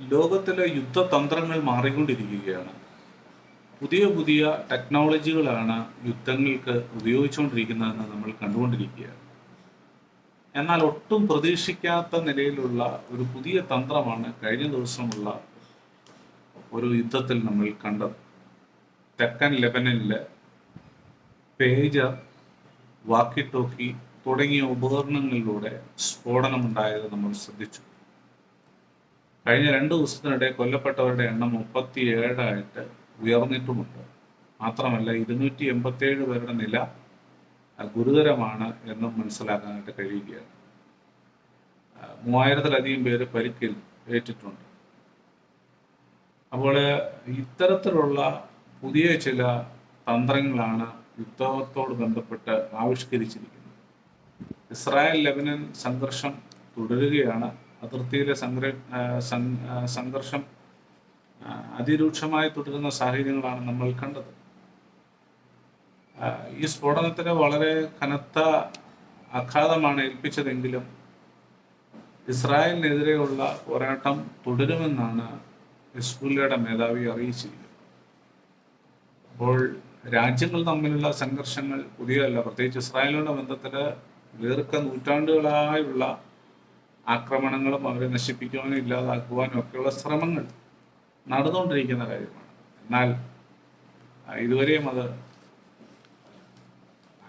ലോകത്തിലെ യുദ്ധതന്ത്രങ്ങൾ മാറിക്കൊണ്ടിരിക്കുകയാണ്. പുതിയ പുതിയ ടെക്നോളജികളാണ് യുദ്ധങ്ങൾക്ക് ഉപയോഗിച്ചുകൊണ്ടിരിക്കുന്നതെന്ന് നമ്മൾ കണ്ടുകൊണ്ടിരിക്കുകയാണ്. എന്നാൽ ഒട്ടും പ്രതീക്ഷിക്കാത്ത നിലയിലുള്ള ഒരു പുതിയ തന്ത്രമാണ് കഴിഞ്ഞ ദിവസമുള്ള ഒരു യുദ്ധത്തിൽ നമ്മൾ കണ്ടത്. തെക്കൻ ലെബനനിലെ പേജർ വാക്കി ടോക്കി തുടങ്ങിയ ഉപകരണങ്ങളിലൂടെ സ്ഫോടനമുണ്ടായത് നമ്മൾ ശ്രദ്ധിച്ചു. കഴിഞ്ഞ രണ്ട് ദിവസത്തിനിടെ കൊല്ലപ്പെട്ടവരുടെ എണ്ണം മുപ്പത്തിയേഴായിട്ട് ഉയർന്നിട്ടുമുണ്ട്. മാത്രമല്ല ഇരുന്നൂറ്റി എൺപത്തിയേഴ് പേരുടെ നില ഗുരുതരമാണ് എന്നും മനസ്സിലാക്കാനായിട്ട് കഴിയുകയാണ്. മൂവായിരത്തിലധികം പേര് പരിക്കിൽ ഏറ്റിട്ടുണ്ട്. അപ്പോൾ ഇത്തരത്തിലുള്ള പുതിയ ചില തന്ത്രങ്ങളാണ് യുദ്ധത്തോട് ബന്ധപ്പെട്ട് ആവിഷ്കരിച്ചിരിക്കുന്നത്. ഇസ്രായേൽ ലെബനൻ സംഘർഷം തുടരുകയാണ്. അതിർത്തിയിലെ സംഘ സംഘർഷം അതിരൂക്ഷമായി തുടരുന്ന സാഹചര്യങ്ങളാണ് നമ്മൾ കണ്ടത്. ഈ സ്ഫോടനത്തിന് വളരെ കനത്ത ആഘാതമാണ് ഏൽപ്പിച്ചതെങ്കിലും ഇസ്രായേലിനെതിരെയുള്ള പോരാട്ടം തുടരുമെന്നാണ് ഹിസ്ബുല്ലയുടെ മേധാവി അറിയിച്ചിരിക്കുന്നത്. അപ്പോൾ രാജ്യങ്ങൾ തമ്മിലുള്ള സംഘർഷങ്ങൾ പുതിയതല്ല. പ്രത്യേകിച്ച് ഇസ്രായേലിന്റെ ബന്ധത്തിൽ ദീർഘ നൂറ്റാണ്ടുകളായുള്ള ആക്രമണങ്ങളും അവരെ നശിപ്പിക്കുവാനും ഇല്ലാതാക്കുവാനും ഒക്കെയുള്ള ശ്രമങ്ങൾ നടന്നുകൊണ്ടിരിക്കുന്ന കാര്യമാണ്. എന്നാൽ ഇതുവരെയും അത്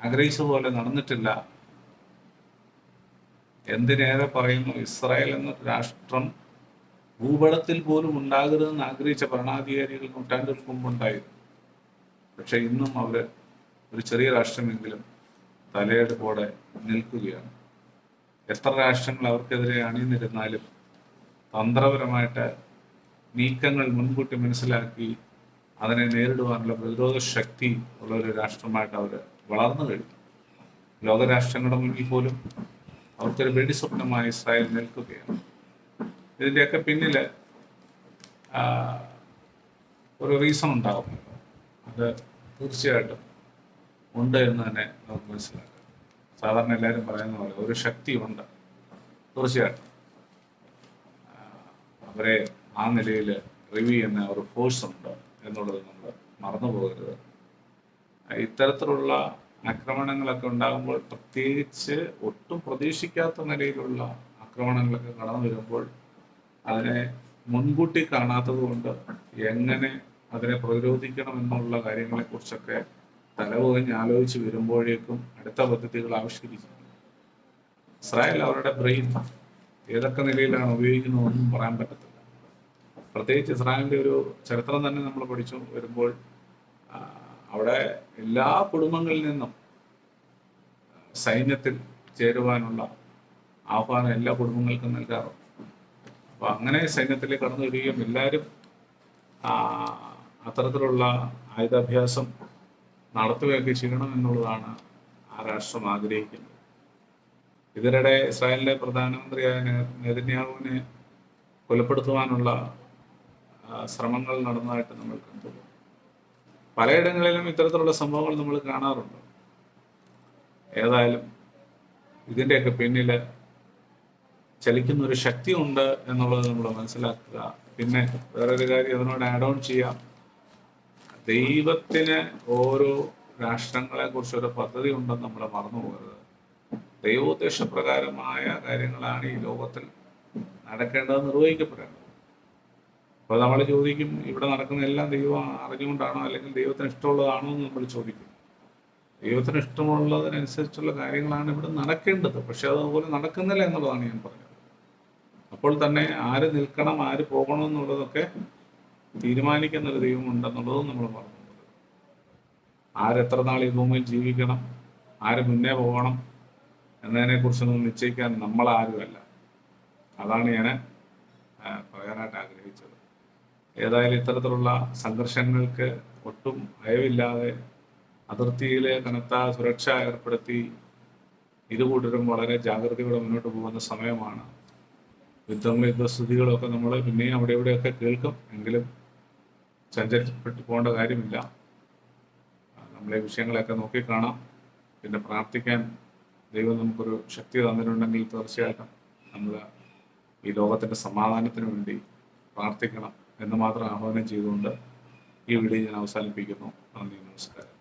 ആഗ്രഹിച്ചതുപോലെ നടന്നിട്ടില്ല. എന്തിനേറെ പറയുന്നു ഇസ്രായേൽ എന്ന രാഷ്ട്രം ഭൂപടത്തിൽ പോലും ഉണ്ടാകരുതെന്ന് ആഗ്രഹിച്ച ഭരണാധികാരികൾ നൂറ്റാണ്ടുകൾക്ക് മുമ്പുണ്ടായിരുന്നു. പക്ഷെ ഇന്നും അവർ ഒരു ചെറിയ രാഷ്ട്രമെങ്കിലും തലയെടുപ്പോടെ നിൽക്കുകയാണ്. എത്ര രാഷ്ട്രങ്ങൾ അവർക്കെതിരെ അണിനിരുന്നാലും തന്ത്രപരമായിട്ട് നീക്കങ്ങൾ മുൻകൂട്ടി മനസ്സിലാക്കി അതിനെ നേരിടുവാനുള്ള പ്രതിരോധ ശക്തി ഉള്ള ഒരു രാഷ്ട്രമായിട്ട് അവർ വളർന്നു കഴിഞ്ഞു. ലോകരാഷ്ട്രങ്ങളുടെ മുന്നിൽ പോലും അവർക്കൊരു വെടിസ്വപ്നമായി ഇസ്രായേൽ നിൽക്കുകയാണ്. ഇതിന്റെയൊക്കെ പിന്നിൽ ഒരു റീസൺ ഉണ്ടാവും. അത് തീർച്ചയായിട്ടും ഉണ്ട് എന്ന് തന്നെ നമുക്ക് മനസ്സിലാക്കാം. സാധാരണ എല്ലാവരും പറയുന്ന പോലെ ഒരു ശക്തി ഉണ്ട് തീർച്ചയായിട്ടും അവരെ ആ നിലയിൽ റിവ്യൂ ചെയ്യുന്ന ഒരു ഫോഴ്സ് ഉണ്ട് എന്നുള്ളത് നമ്മൾ മറന്നു പോകരുത് ഇത്തരത്തിലുള്ള ആക്രമണങ്ങളൊക്കെ ഉണ്ടാകുമ്പോൾ പ്രത്യേകിച്ച് ഒട്ടും പ്രതീക്ഷിക്കാത്ത നിലയിലുള്ള ആക്രമണങ്ങളൊക്കെ കടന്നു വരുമ്പോൾ അതിനെ മുൻകൂട്ടി കാണാത്തത് കൊണ്ട് എങ്ങനെ അതിനെ പ്രതിരോധിക്കണം എന്നുള്ള കാര്യങ്ങളെ തലവുകഞ്ഞ് ആലോചിച്ച് വരുമ്പോഴേക്കും അടുത്ത പദ്ധതികൾ ആവിഷ്കരിച്ചിട്ടുണ്ട് ഇസ്രായേൽ അവരുടെ ബ്രെയിൻ ഏതൊക്കെ നിലയിലാണ് ഉപയോഗിക്കുന്നതെന്നും പറയാൻ പറ്റത്തില്ല. പ്രത്യേകിച്ച് ഇസ്രായേലിന്റെ ഒരു ചരിത്രം തന്നെ നമ്മൾ പഠിച്ചു വരുമ്പോൾ അവിടെ എല്ലാ കുടുംബങ്ങളിൽ നിന്നും സൈന്യത്തിൽ ചേരുവാനുള്ള ആഹ്വാനം എല്ലാ കുടുംബങ്ങൾക്കും നൽകാറുണ്ട്. അപ്പൊ അങ്ങനെ സൈന്യത്തിലേക്ക് കടന്നു വരികയും എല്ലാവരും അത്തരത്തിലുള്ള ആയുധാഭ്യാസം നടത്തുകയൊക്കെ ചെയ്യണം എന്നുള്ളതാണ് ആ രാഷ്ട്രം ആഗ്രഹിക്കുന്നത്. ഇതിനിടെ ഇസ്രായേലിലെ പ്രധാനമന്ത്രിയായ നെതന്യാഹുവിനെ കൊലപ്പെടുത്തുവാനുള്ള ശ്രമങ്ങൾ നടന്നതായിട്ട് നമ്മൾ കണ്ടു. പലയിടങ്ങളിലും ഇത്തരത്തിലുള്ള സംഭവങ്ങൾ നമ്മൾ കാണാറുണ്ട്. ഏതായാലും ഇതിന്റെയൊക്കെ പിന്നിൽ ചലിക്കുന്ന ഒരു ശക്തി ഉണ്ട് എന്നുള്ളത് നമ്മൾ മനസ്സിലാക്കുക. പിന്നെ വേറൊരു കാര്യം അതിനോട് ആഡ് ഓൺ ചെയ്യാം. ദൈവത്തിന് ഓരോ രാഷ്ട്രങ്ങളെ കുറിച്ച് ഒരു പദ്ധതി ഉണ്ടെന്ന് നമ്മൾ മറന്നു പോകരുത്. ദൈവോദ്ദേശപ്രകാരമായ കാര്യങ്ങളാണ് ഈ ലോകത്തിൽ നടക്കേണ്ടത് നിർവഹിക്കപ്പെടേണ്ടത്. അപ്പോൾ നമ്മൾ ചോദിക്കും ഇവിടെ നടക്കുന്ന എല്ലാം ദൈവം അറിഞ്ഞുകൊണ്ടാണോ അല്ലെങ്കിൽ ദൈവത്തിന് ഇഷ്ടമുള്ളതാണോ എന്ന് നമ്മൾ ചോദിക്കും. ദൈവത്തിന് ഇഷ്ടമുള്ളതിനനുസരിച്ചുള്ള കാര്യങ്ങളാണ് ഇവിടെ നടക്കേണ്ടത്. പക്ഷെ അതുപോലെ നടക്കുന്നില്ല എന്നുള്ളതാണ് ഞാൻ പറഞ്ഞത്. അപ്പോൾ തന്നെ ആര് നിൽക്കണം ആര് പോകണം എന്നുള്ളതൊക്കെ തീരുമാനിക്കുന്ന ഒരു ദൈവം ഉണ്ടെന്നുള്ളതും നമ്മൾ പറഞ്ഞു. ആരെത്ര നാൾ ഈ ഭൂമിയിൽ ജീവിക്കണം? ആര് മുന്നേ പോകണം? എന്നതിനെ കുറിച്ചൊന്നും നിശ്ചയിക്കാൻ നമ്മളാരുമല്ല അതാണ് ഞാൻ പറയാനായിട്ട് ആഗ്രഹിച്ചത്. ഏതായാലും ഇത്തരത്തിലുള്ള സംഘർഷങ്ങൾക്ക് ഒട്ടും ഭയമില്ലാതെ അതിർത്തിയിലെ കനത്ത സുരക്ഷ ഏർപ്പെടുത്തി ഇരുകൂട്ടരും വളരെ ജാഗ്രതയോടെ മുന്നോട്ട് പോകുന്ന സമയമാണ്. യുദ്ധങ്ങളും യുദ്ധസ്ഥിതികളൊക്കെ നമ്മൾ പിന്നെയും അവിടെ ഇവിടെയൊക്കെ കേൾക്കും. എങ്കിലും ചഞ്ചലപ്പെട്ടു പോകേണ്ട കാര്യമില്ല നമ്മളെ വിഷയങ്ങളെയൊക്കെ നോക്കിക്കാണാം പിന്നെ പ്രാർത്ഥിക്കാൻ ദൈവം നമുക്കൊരു ശക്തി തന്നിട്ടുണ്ടെങ്കിൽ തീർച്ചയായിട്ടും നമ്മൾ ഈ ലോകത്തിന്റെ സമാധാനത്തിന് വേണ്ടി പ്രാർത്ഥിക്കണം എന്ന് മാത്രം ആഹ്വാനം ചെയ്തുകൊണ്ട് ഈ വീഡിയോ ഞാൻ അവസാനിപ്പിക്കുന്നു. നന്ദി നമസ്കാരം.